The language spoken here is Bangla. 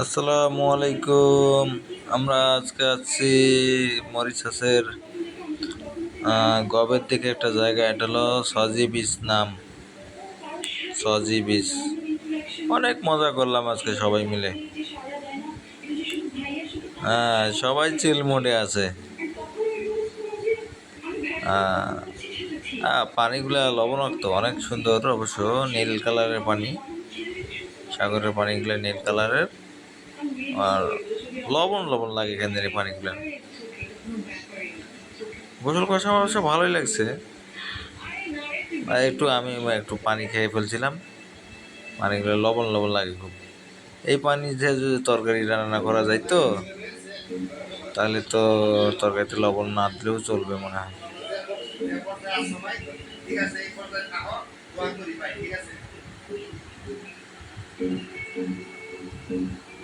আসসালামু আলাইকুম। আমরা আজকে আছি মরিশাসের গবের দিকে একটা জায়গা, এটা হলো সজি বিচ নাম। সজি বিচ। অনেক মজা করলাম আজকে সবাই মিলে। হ্যাঁ সবাই চিল মোডে আছে। হ্যাঁ পানিগুলা লবণাক্ত, অনেক সুন্দর অবশ্য, নীল কালারের পানি। সাগরের পানিগুলো নীল কালারের। আর লবণ লবণ লাগে কেন্দ্রের এই পানিগুলো। গোসল করার সময় অবশ্য ভালোই লাগছে। একটু আমি একটু পানি খেয়ে ফেলছিলাম। পানিগুলো লবণ লবণ লাগে খুব। এই পানি দিয়ে যদি তরকারি রান্না করা যায় তো, তাহলে তো তরকারিতে লবণ না দিলেও চলবে মনে হয়। ঠিক আছে